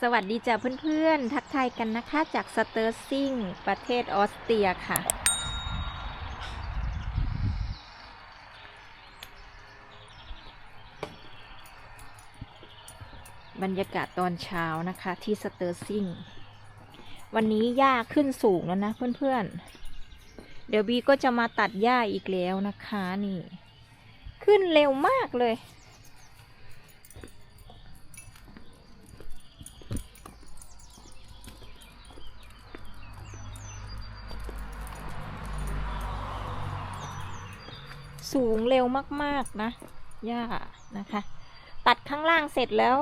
สวัสดีจ้ะเพื่อนๆ ทักทายกันนะคะจากสเตอร์ซิงประเทศออสเตรียค่ะ บรรยากาศตอนเช้านะคะที่สเตอร์ซิงวันนี้หญ้าขึ้นสูงแล้วนะเพื่อนๆ เดี๋ยวบีก็จะมาตัดหญ้าอีกแล้วนะคะนี่ ขึ้นเร็วมากเลย สูงเร็วมาก ๆ นะหญ้านะคะ ตัดข้างล่างเสร็จแล้ว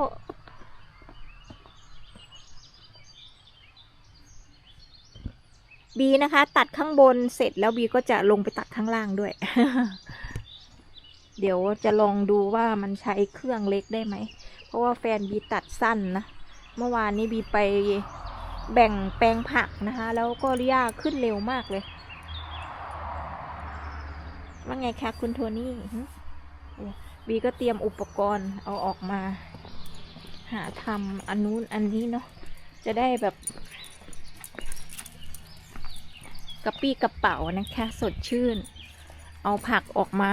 บีนะคะ ตัดข้างบนเสร็จแล้วบีก็จะลงไปตัดข้างล่างด้วย เดี๋ยวจะลองดูว่ามันใช้เครื่องเล็กได้ไหม เพราะว่าแฟนบีตัดสั้นนะ เมื่อวานนี้บีไปแบ่งแปลงผักนะคะ แล้วก็หญ้าขึ้นเร็วมากเลย ว่าไงคะคุณโทนี่บีก็เตรียมอุปกรณ์เอาออกมา หาทำอันนู้นอันนี้เนาะจะได้แบบกระปี้กระเป๋านะคะ สดชื่น เอาผักออกมา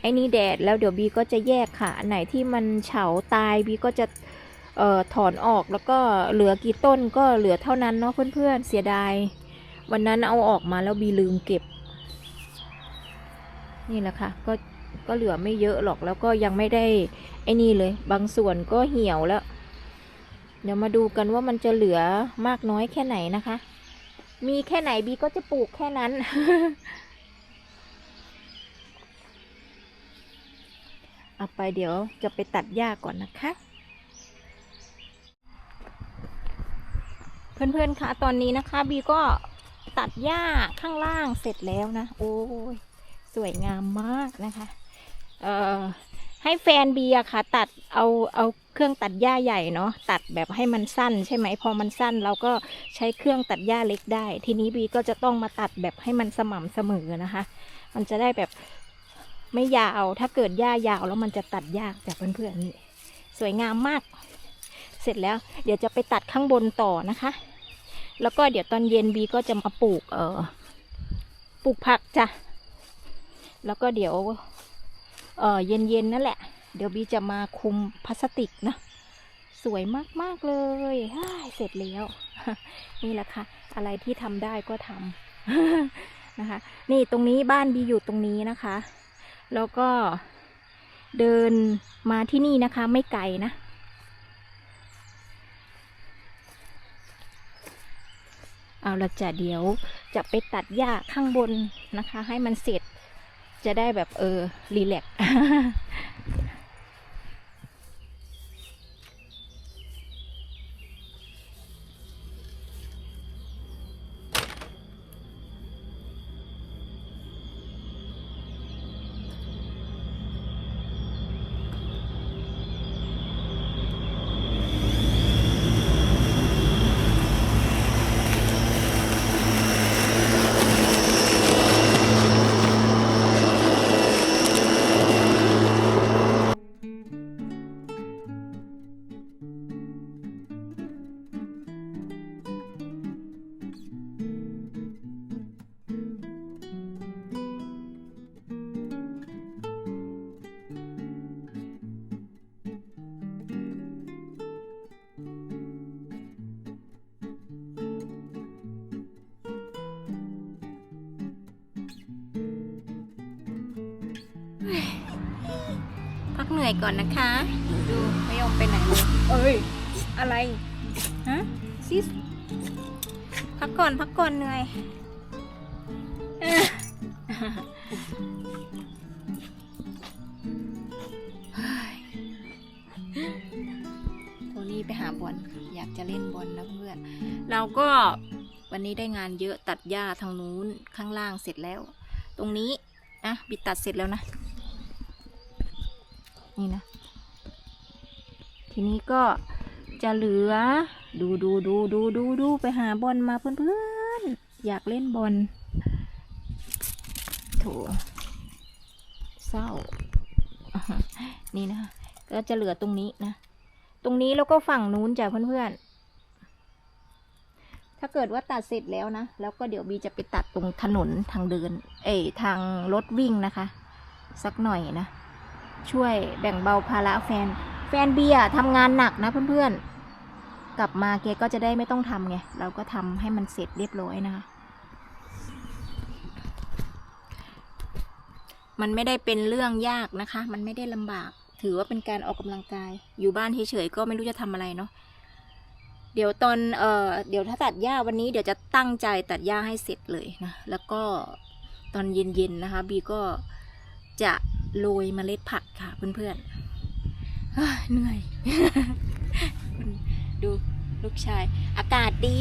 ไอ้นี่แดดแล้วเดี๋ยวบีก็จะแยกค่ะ อันไหนที่มันเฉาตายบีก็จะเอ่อถอนออกแล้วก็เหลือกี่ต้นก็เหลือเท่านั้นเนาะเพื่อนๆเสียดาย วันนั้นเอาออกมาแล้วบีลืมเก็บ นี่แหละค่ะ ก็ก็เหลือไม่เยอะหรอกแล้วก็ยังไม่ได้ไอ้นี่เลย บางส่วนก็เหี่ยวแล้ว เดี๋ยวมาดูกันว่ามันจะเหลือมากน้อยแค่ไหนนะคะ มีแค่ไหนบีก็จะปลูกแค่นั้น เอาไปเดี๋ยวจะไปตัดหญ้าก่อนนะคะ เพื่อนๆคะตอนนี้นะคะ บีก็ตัดหญ้าข้างล่างเสร็จแล้วนะ โอ้ย สวยงามมากนะคะเอ่อให้แฟนเบียร์ค่ะ ตัดเอาเอาเครื่องตัดหญ้าใหญ่เนาะตัดแบบให้มันสั้นใช่ไหมพอมันสั้นเราก็ใช้เครื่องตัดหญ้าเล็กได้ ทีนี้บีก็จะต้องมาตัดแบบให้มันสม่ำเสมอนะคะ มันจะได้แบบไม่ยาวถ้าเกิดหญ้ายาวแล้วมันจะตัดยากจากเพื่อนๆนี่สวยงามมาก เสร็จแล้ว เดี๋ยวจะไปตัดข้างบนต่อนะคะ แล้วก็เดี๋ยวตอนเย็นบีก็จะมาปลูกเออปลูกผักจ้ะ แล้วก็เดี๋ยวเออเย็นๆนั่นแหละ เดี๋ยวบีจะมาคุมพลาสติกนะสวยมากๆเลยเสร็จแล้ว นี่แหละค่ะ อะไรที่ทำได้ก็ทำนะคะ นี่ตรงนี้บ้านบีอยู่ตรงนี้นะคะ แล้วก็เดินมาที่นี่นะคะ ไม่ไกลนะ เอาละจ้ะเดี๋ยวจะไปตัดหญ้าข้างบนนะคะ ให้มันเสร็จ จะได้แบบเออรีแลก กเหนื่อยก่อนนะคะ ดูไม่ยอมไปไหนเลยเอ้ย อะไร ฮะซิส พักก่อนพักก่อนเหนื่อยเอ้อเฮ้ยโทนี่ไปหาบอลอยากจะเล่นบอลนะเพื่อน เราก็วันนี้ได้งานเยอะตัดหญ้าทางนู้นข้างล่างเสร็จแล้ว ตรงนี้นะบิดตัดเสร็จแล้วนะ นี่นะ ทีนี้ก็จะเหลือ ดูดูดูดูดูดูไปหาบอลมาเพื่อนๆ อยากเล่นบอลโถเศร้า นี่นะ ก็จะเหลือตรงนี้นะ ตรงนี้แล้วก็ฝั่งนู้นจ้ะเพื่อนๆ ถ้าเกิดว่าตัดเสร็จแล้วนะ แล้วก็เดี๋ยวบีจะไปตัดตรงถนนทางเดิน เอ้ยทางรถวิ่งนะคะ สักหน่อยนะ ช่วยแบ่งเบาภาระแฟน แฟนเบียร์ทำงานหนักนะเพื่อนๆ กลับมาแกก็จะได้ไม่ต้องทำไง เราก็ทำให้มันเสร็จเรียบร้อยนะคะ มันไม่ได้เป็นเรื่องยากนะคะ มันไม่ได้ลำบาก ถือว่าเป็นการออกกำลังกาย อยู่บ้านเฉยๆก็ไม่รู้จะทำอะไรเนาะ เดี๋ยวตอน เอ่อ เดี๋ยวถ้าตัดหญ้าวันนี้เดี๋ยวจะตั้งใจตัดหญ้าให้เสร็จเลยนะ แล้วก็ตอนเย็นๆนะคะ บีก็ จะโรยเมล็ดผักค่ะเพื่อนๆเหนื่อย ดูลูกชาย อากาศดี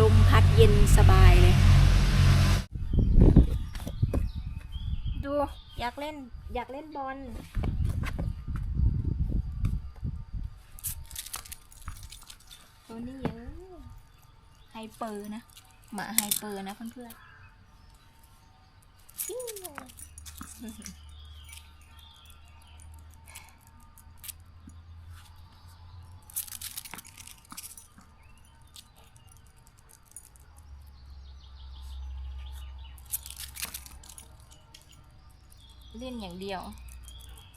ลมพัดเย็นสบายเลย ดูอยากเล่นอยากเล่นบอลตัวนี้เยอะไฮเปอร์นะ หมาไฮเปอร์นะเพื่อนๆ เล่นอย่างเดียว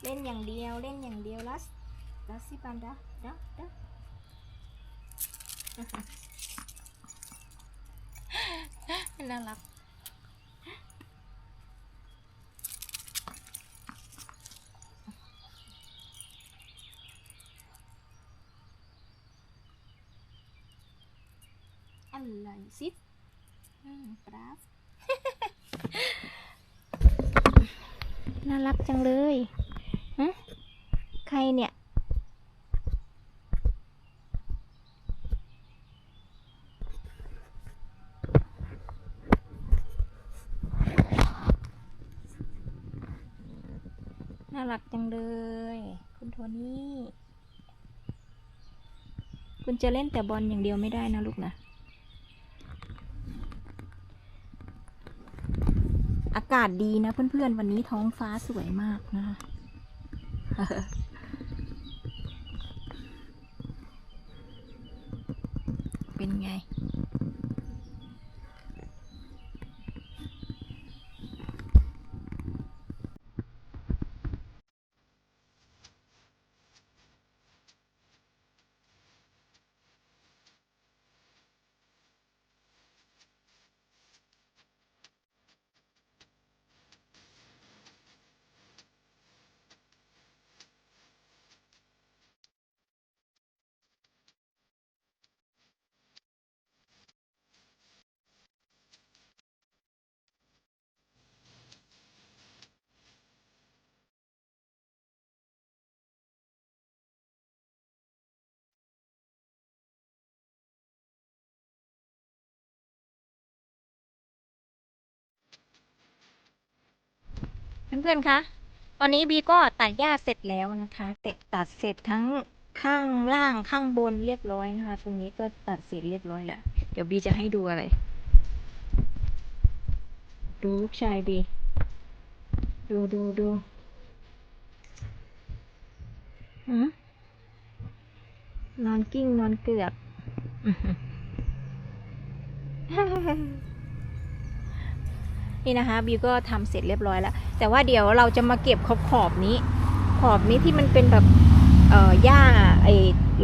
เล่นอย่างเดียว เล่นอย่างเดียวลัสลัสสิปันดาดาดาน่ารัก อะไรซิอืมปราฟ น่ารักจังเลยฮะใครเนี่ย น่ารักจังเลย คุณโทนี่ คุณจะเล่นแต่บอลอย่างเดียวไม่ได้นะลูกนะากาศดีนะเพื่อนๆ วันนี้ท้องฟ้าสวยมากนะคะเป็นไง เพื่อนๆคะ ตอนนี้บีก็ตัดหญ้าเสร็จแล้วนะคะเสร็จตัดเสร็จทั้งข้างล่างข้างบนเรียบร้อยนะคะ ตรงนี้ก็ตัดเสร็จเรียบร้อยแล้ว เดี๋ยวบีจะให้ดูอะไร ดูลูกชายบี ดูดูดูหืมนอนกิ้งนอนเกือกนี่นะคะบิวก็ทำเสร็จเรียบร้อยแล้ว แต่ว่าเดี๋ยวเราจะมาเก็บขอบขอบนี้ ขอบนี้ที่มันเป็นแบบเอ่อหญ้าไอ้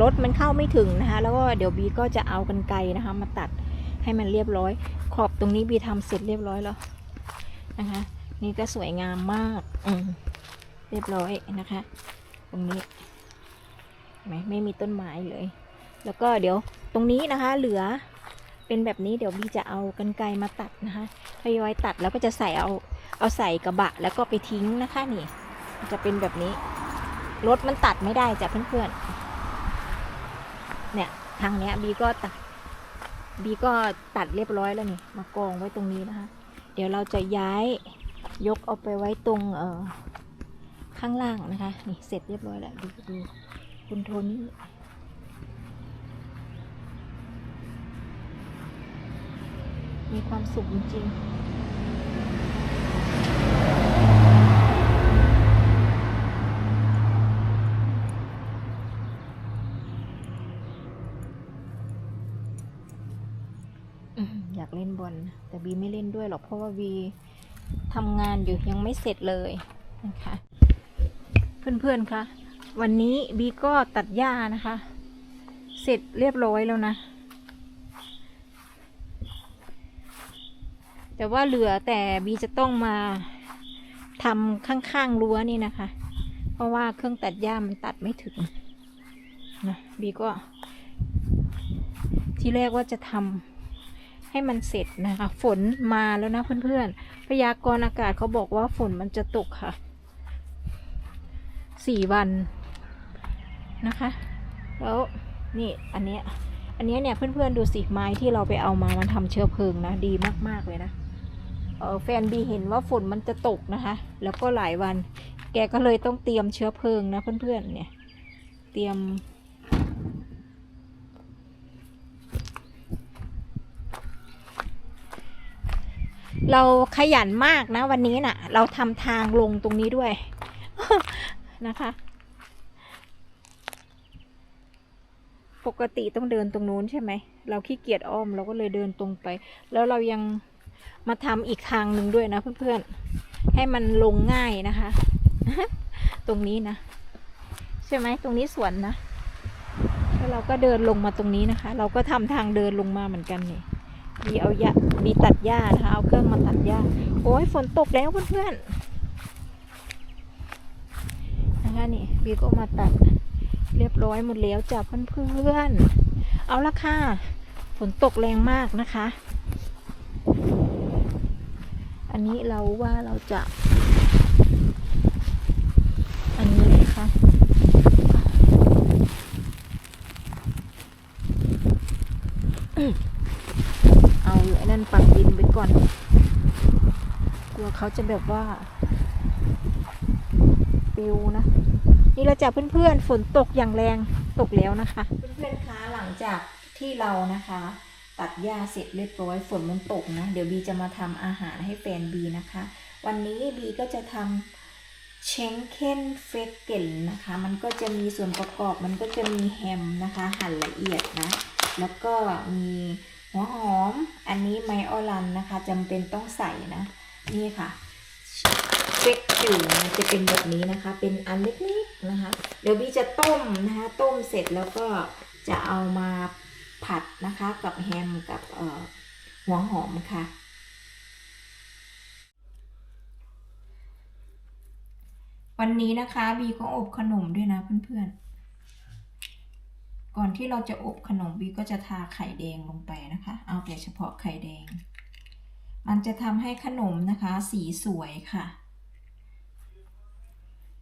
รถมันเข้าไม่ถึงนะคะ แล้วก็เดี๋ยวบีก็จะเอากันไกรนะคะ มาตัดให้มันเรียบร้อย ขอบตรงนี้บีทำเสร็จเรียบร้อยแล้วนะคะ นี่ก็สวยงามมากอืมเรียบร้อยนะคะ ตรงนี้เห็นไหมไม่มีต้นไม้เลย แล้วก็เดี๋ยวตรงนี้นะคะ เหลือ เป็นแบบนี้เดี๋ยวบีจะเอากันไกรมาตัดนะคะทยอยตัดแล้วก็จะใส่เอาเอาใส่กระบะแล้วก็ไปทิ้งนะคะนี่จะเป็นแบบนี้ รถมันตัดไม่ได้จ้ะเพื่อนๆเนี่ยทางเนี้ยบีก็ตัดบีก็ตัดเรียบร้อยแล้วนี่ มากองไว้ตรงนี้นะคะ เดี๋ยวเราจะย้ายยกเอาไปไว้ตรงเอ่อข้างล่างนะคะ นี่เสร็จเรียบร้อยแล้วดูดูคุณโทนี่ มีความสุขจริงอยากเล่นบอลแต่บีไม่เล่นด้วยหรอกเพราะว่าบีทำงานอยู่ยังไม่เสร็จเลยนะคะเพื่อนๆคะวันนี้บีก็ตัดหญ้านะคะ เสร็จเรียบร้อยแล้วนะ แต่ว่าเหลือแต่บีจะต้องมาทำข้างๆรั้วนี่นะคะ เพราะว่าเครื่องตัดหญ้ามันตัดไม่ถึงนะบีก็ ที่แรกว่าจะทำให้มันเสร็จนะคะ ฝนมาแล้วนะเพื่อนๆพยากรณ์อากาศเขาบอกว่าฝนมันจะตกค่ะสี่วันนะคะ แล้วนี่อันเนี้ยอันนี้เนี่ยเพื่อนๆดูสิไม้ที่เราไปเอามามันทำเชื้อเพลิงนะ ดีมากๆเลยนะ แฟนบีเห็นว่าฝนมันจะตกนะคะ แล้วก็หลายวัน แกก็เลยต้องเตรียมเชื้อเพลิงนะเพื่อนๆเนี่ย เตรียม เราขยันมากนะวันนี้น่ะ เราทำทางลงตรงนี้ด้วยนะคะปกติต้องเดินตรงนู้นใช่ไหม เราขี้เกียจอ้อมเราก็เลยเดินตรงไป แล้วเรายัง มาทำอีกทางหนึ่งด้วยนะเพื่อนๆ ให้มันลงง่ายนะคะ ตรงนี้นะ ใช่ไหมตรงนี้สวนนะแล้วเราก็เดินลงมาตรงนี้นะคะ เราก็ทำทางเดินลงมาเหมือนกันนี่มีเอายามีตัดหญ้านะคะเอาเครื่องมาตัดหญ้า โอ้ยฝนตกแล้วเพื่อนๆนะคะนี่บีก็มาตัดเรียบร้อยหมดแล้วจ้ะเพื่อนๆ เอาละค่ะ ฝนตกแรงมากนะคะ อันนี้เราว่าเราจะ อันนี้นะคะเอาไอ้นั่นปักดินไปก่อน กลัวเขาจะแบบว่าปิวนะ นี่เราจะเพื่อนๆฝนตกอย่างแรงตกแล้วนะคะ เพื่อนๆคะหลังจากที่เรานะคะ ตัดหญ้าเสร็จเรียบร้อยฝนมันตกนะ เดี๋ยวบีจะมาทำอาหารให้แฟนบีนะคะ วันนี้บีก็จะทำเชงเค้นเฟกเกลนะคะ มันก็จะมีส่วนประกอบมันก็จะมีแฮมนะคะ หั่นละเอียดนะ แล้วก็มีหัวหอม อันนี้ไมออลันนะคะจำเป็นต้องใส่นะ นี่ค่ะเฟกจิ๋วนะจะเป็นแบบนี้นะคะ เป็นอันเล็กๆนะคะ เดี๋ยวบีจะต้มนะคะ ต้มเสร็จแล้วก็จะเอามา ผัดนะคะกับแฮมกับหัวหอมค่ะ วันนี้นะคะบีก็อบขนมด้วยนะเพื่อนๆ ก่อนที่เราจะอบขนมบีก็จะทาไข่แดงลงไปนะคะ เอาแต่เฉพาะไข่แดง มันจะทำให้ขนมนะคะสีสวยค่ะ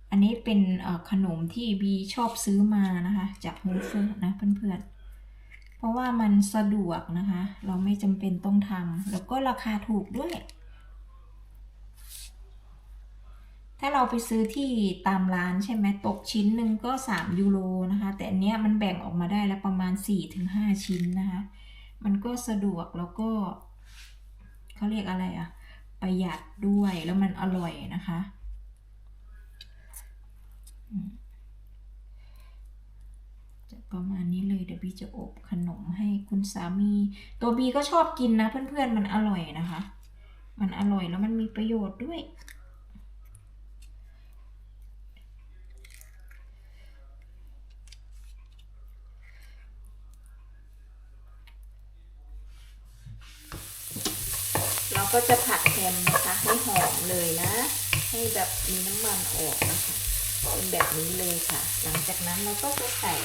อันนี้เป็นขนมที่บีชอบซื้อมานะคะ จากโฮเฟอร์นะเพื่อนๆ เพราะว่ามันสะดวกนะคะ เราไม่จำเป็นต้องทำแล้วก็ราคาถูกด้วย ถ้าเราไปซื้อที่ตามร้านใช่ไหมตกชิ้นหนึ่งก็ 3 ยูโรนะคะ แต่อันเนี้ยมันแบ่งออกมาได้แล้วประมาณ 4-5 ชิ้นนะคะ มันก็สะดวกแล้วก็เขาเรียกอะไรอะประหยัดด้วยแล้วมันอร่อยนะคะอืมจะ ประมาณนี้เลยเดี๋ยวบีจะอบขนมให้คุณสามี ตัวบีก็ชอบกินนะ เพื่อนๆมันอร่อยนะคะ มันอร่อยแล้วมันมีประโยชน์ด้วย เราก็จะผัดแฮมนะคะ ให้หอมเลยนะ ให้แบบมีน้ำมันออกนะคะเป็นแบบนี้เลยค่ะ หลังจากนั้นเราก็จะใส่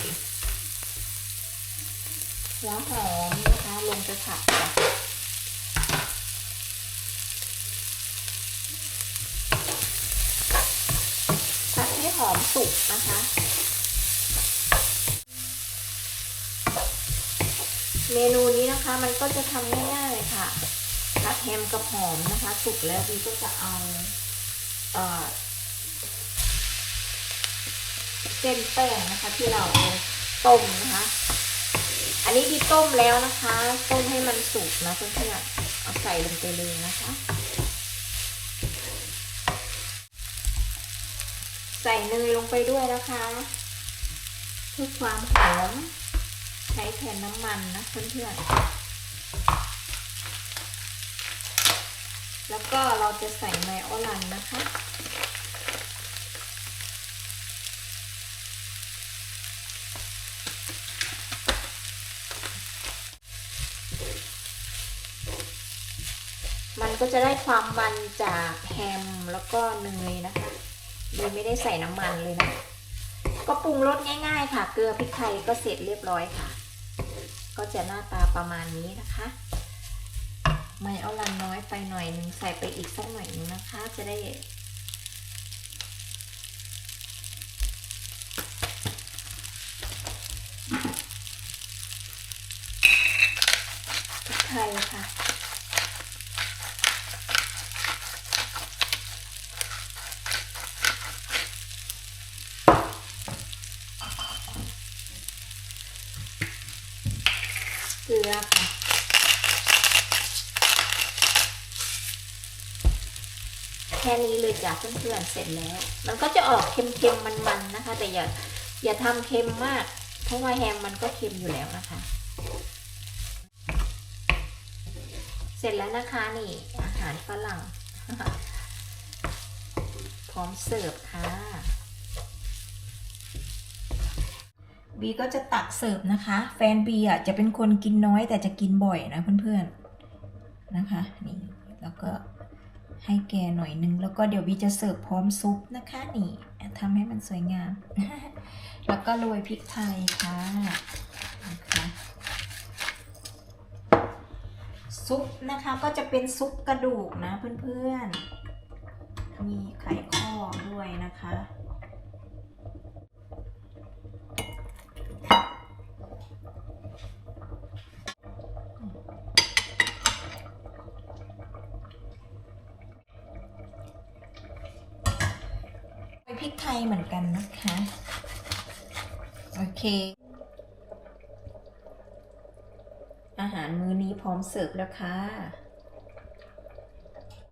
หัวหอมนะคะลงไปผัดค่ะผัดให้หอมสุกนะคะเมนูนี้นะคะมันก็จะทำง่ายๆค่ะผัดแฮมกับหอมนะคะ สุกแล้วบีก็จะเอาเอ่อเส้นแป้งนะคะที่เราเอาต้มนะคะ อันนี้บีต้มแล้วนะคะ ต้มให้มันสุกนะเพื่อนๆเอาใส่ลงไปเลยนะคะ ใส่เนยลงไปด้วยนะคะเพื่อความหอมใช้แทนน้ำมันนะเพื่อนๆแล้วก็เราจะใส่ไมโอลันนะคะ ก็จะได้ความมันจากแฮมแล้วก็เนยนะคะโดยไม่ได้ใส่น้ำมันเลยนะก็ปรุงรสง่าย ๆ ค่ะ เกลือพริกไทยก็เสร็จเรียบร้อยค่ะ ก็จะหน้าตาประมาณนี้นะคะไม่เอาลันน้อยไปหน่อยหนึ่งใส่ไปอีกสักหน่อยหนึงนะคะ จะได้พริกไทยค่ะ เกลือค่ะ แค่นี้เลยจ้ะเพื่อนๆเสร็จแล้ว มันก็จะออกเค็มๆมันๆนะคะ แต่อย่าอย่าทำเค็มมาก เพราะว่าแฮมมันก็เค็มอยู่แล้วนะคะ เสร็จแล้วนะคะนี่อาหารฝรั่งพร้อมเสิร์ฟค่ะบีก็จะตักเสิร์ฟนะคะ แฟนบีอะจะเป็นคนกินน้อยแต่จะกินบ่อยนะเพื่อนๆนะคะ นี่แล้วก็ ให้แกหน่อยนึง แล้วก็เดี๋ยวบีจะเสิร์ฟพร้อมซุปนะคะนี่ทำให้มันสวยงาม แล้วก็โรยพริกไทยค่ะนะคะซุปนะคะก็จะเป็นซุปกระดูกนะเพื่อนๆ มีไข่ข้อด้วยนะคะ ไปพริกไท ยเหมือนกันนะคะ โอเค อาหารมื้อนี้พร้อมเสิร์ฟแล้วค่ะ